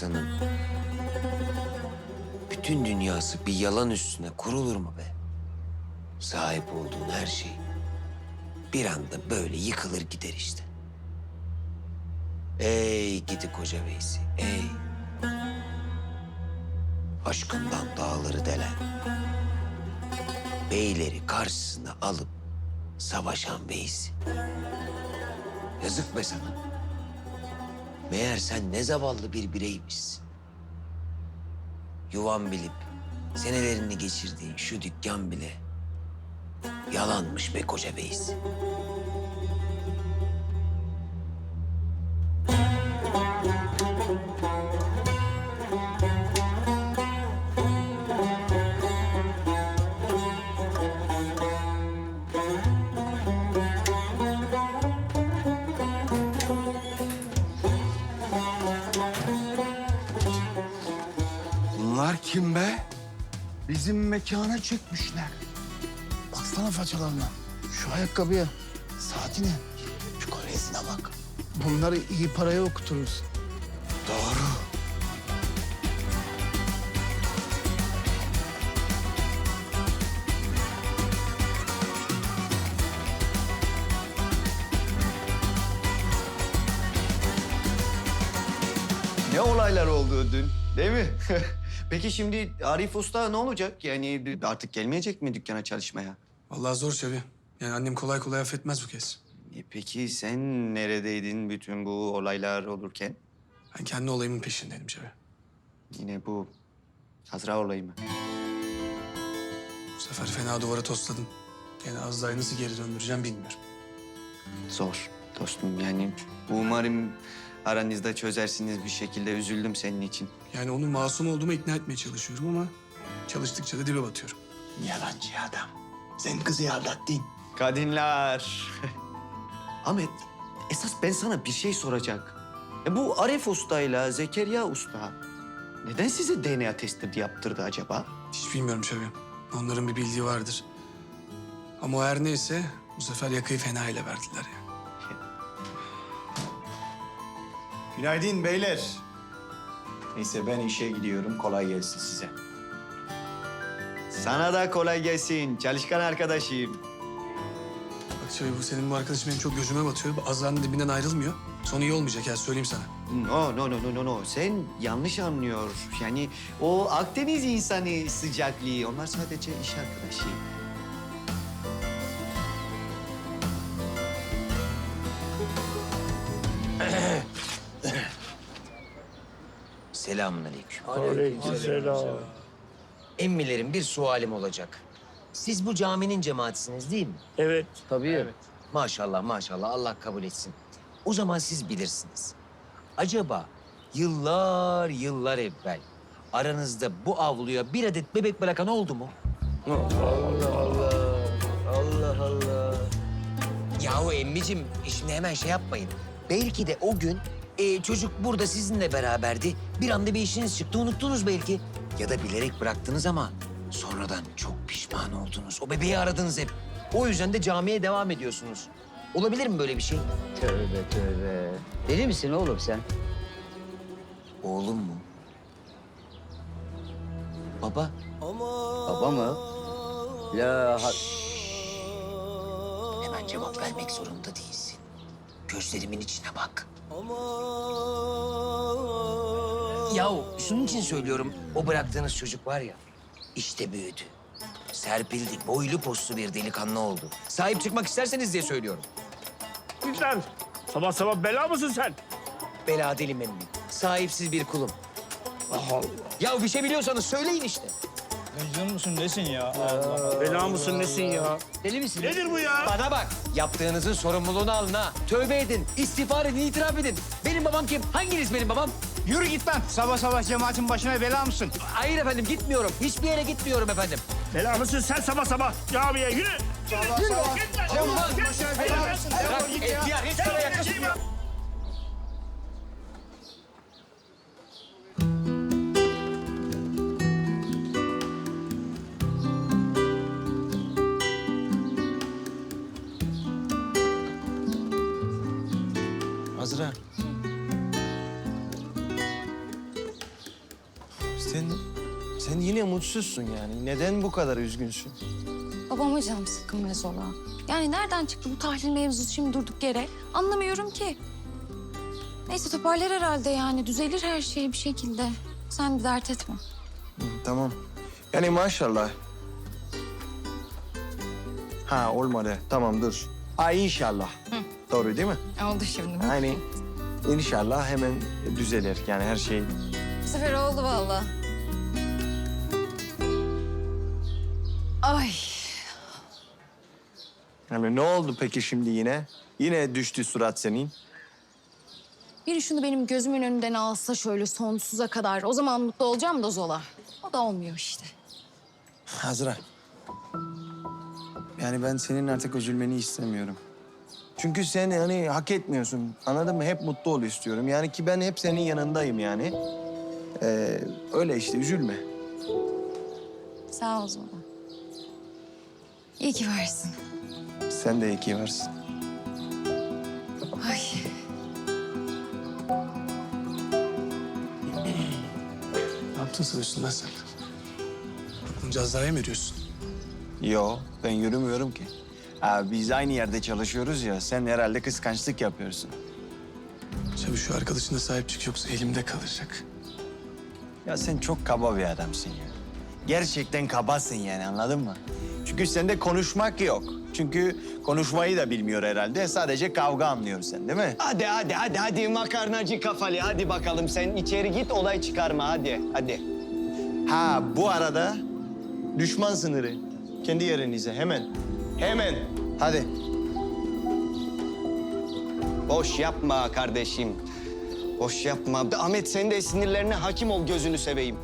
insanın bütün dünyası bir yalan üstüne kurulur mu be? Sahip olduğun her şey bir anda böyle yıkılır gider işte. Ey gidi koca Veysi, ey. Aşkından dağları delen, beyleri karşısına alıp savaşan Veysi. Yazık be sana. Meğer sen ne zavallı bir bireymişsin. Yuvan bilip senelerini geçirdiğin şu dükkan bile yalanmış be koca Veysi. Kim be? Bizim mekana çekmişler. Baksana façalarına. Şu ayakkabıya, saatine, şu kolyesine bak. Bunları iyi paraya okuturuz. Doğru. Ne olaylar oldu dün değil mi? Peki şimdi Arif Usta ne olacak? Yani artık gelmeyecek mi dükkana çalışmaya? Vallahi zor Çavi. Yani annem kolay kolay affetmez bu kez. E peki sen neredeydin bütün bu olaylar olurken? Ben kendi olayımın peşindeydim Çavi. Yine bu Azra olayı mı? Bu sefer fena duvara tosladım. Yani Azda'yı nasıl geri döndüreceğim bilmiyorum. Zor dostum yani umarım aranızda çözersiniz bir şekilde. Üzüldüm senin için. Yani onun masum olduğumu ikna etmeye çalışıyorum ama çalıştıkça da dibe batıyorum. Yalancı adam. Sen kızı aldattın. Kadınlar. Ahmet, esas ben sana bir şey soracak. E bu Arif Usta'yla Zekeriya Usta neden size DNA testi yaptırdı acaba? Hiç bilmiyorum Çavi. Onların bir bildiği vardır. Ama o her neyse bu sefer yakayı fena ile verdiler ya. Günaydın beyler. Neyse ben işe gidiyorum. Kolay gelsin size. Sana da kolay gelsin çalışkan arkadaşım. Bak Çavi bu senin bu arkadaşın benim çok gözüme batıyor. Bu Azda'nın dibinden ayrılmıyor. Sonu iyi olmayacak ya söyleyeyim sana. No, no, no, no, no, no. Sen yanlış anlıyor. Yani o Akdeniz insanı sıcaklığı. Onlar sadece iş arkadaşı. Selamünaleyküm. Aleykümselam. Emmilerim bir sualim olacak. Siz bu caminin cemaatisiniz değil mi? Evet. Tabii. Maşallah maşallah Allah kabul etsin. O zaman siz bilirsiniz. Acaba yıllar yıllar evvel aranızda bu avluya bir adet bebek bırakan oldu mu? Allah Allah. Allah Allah. Yahu emmicim şimdi hemen şey yapmayın. Belki de o gün e, çocuk burada sizinle beraberdi. Bir anda bir işiniz çıktı unuttunuz belki. Ya da bilerek bıraktınız ama sonradan çok pişman oldunuz. O bebeği aradınız hep. O yüzden de camiye devam ediyorsunuz. Olabilir mi böyle bir şey? Tövbe tövbe. Deli misin oğlum sen? Oğlum mu? Baba. Baba mı? La ha... Hemen cevap vermek zorunda değilsin. Gözlerimin içine bak. Yahu şunun için söylüyorum. O bıraktığınız çocuk var ya, işte büyüdü. Serpildi, boylu postlu bir delikanlı oldu. Sahip çıkmak isterseniz diye söylüyorum. Lan sabah sabah bela mısın sen? Bela delim emmi. Sahipsiz bir kulum. Ya bir şey biliyorsanız söyleyin işte. Mecnun musun nesin ya? Bela mısın nesin ya? Deli misin? Nedir bu ya? Bana bak. Yaptığınızın sorumluluğunu alın ha. Tövbe edin, istiğfar edin, itiraf edin. Benim babam kim? Hanginiz benim babam? Yürü git lan. Sabah sabah cemaatin başına bela mısın? Hayır efendim gitmiyorum. Hiçbir yere gitmiyorum efendim. Bela mısın sen sabah sabah? Camiye yürü. Sabah sabah. Git lan. Olmaz. Git. Bırak, Defol git ya. ihtiyar, hiç sana yaklaşmıyor. Azra. yine mutsuzsun yani. Neden bu kadar üzgünsün? Babama canım sıkkın Mezola. Yani nereden çıktı bu tahlil mevzusu şimdi durduk yere? Anlamıyorum ki. Neyse toparlar herhalde yani. Düzelir her şey bir şekilde. Sen bir dert etme. Hı, tamam. Yani maşallah. Ha olmadı. Tamam dur. Ha inşallah. Doğru değil mi? Oldu şimdi. Yani inşallah hemen düzelir. Yani her şey Bu sefer oldu vallahi. Ay. Yani ne oldu peki şimdi yine? Yine düştü surat senin. Biri şunu benim gözümün önünden alsa şöyle sonsuza kadar. O zaman mutlu olacağım da Zola. O da olmuyor işte. Azra. Yani ben senin artık üzülmeni istemiyorum. Çünkü sen hani hak etmiyorsun. Anladın mı? Hep mutlu ol istiyorum. Yani ki ben hep senin yanındayım yani. Ee, öyle işte üzülme. Sağ ol Zola. İyi ki varsın. Sen de iyi ki varsın. Ay. Ne yaptın sanıyorsun lan sen? Bunca Azra'ya mı yürüyorsun? Yo ben yürümüyorum ki. Aa, biz aynı yerde çalışıyoruz ya. Sen herhalde kıskançlık yapıyorsun. Tabii şu arkadaşına sahip çık yoksa elimde kalacak. Ya sen çok kaba bir adamsın ya. Gerçekten kabasın yani anladın mı? Çünkü sende konuşmak yok. Çünkü konuşmayı da bilmiyor herhalde. Sadece kavga anlıyor sen değil mi? Hadi hadi hadi hadi makarnacı kafalı hadi bakalım sen içeri git olay çıkarma hadi hadi. Ha bu arada düşman sınırı. Kendi yerinize hemen. Hemen. Hadi. Boş yapma kardeşim. Boş yapma. Ahmet sen de sinirlerine hakim ol gözünü seveyim.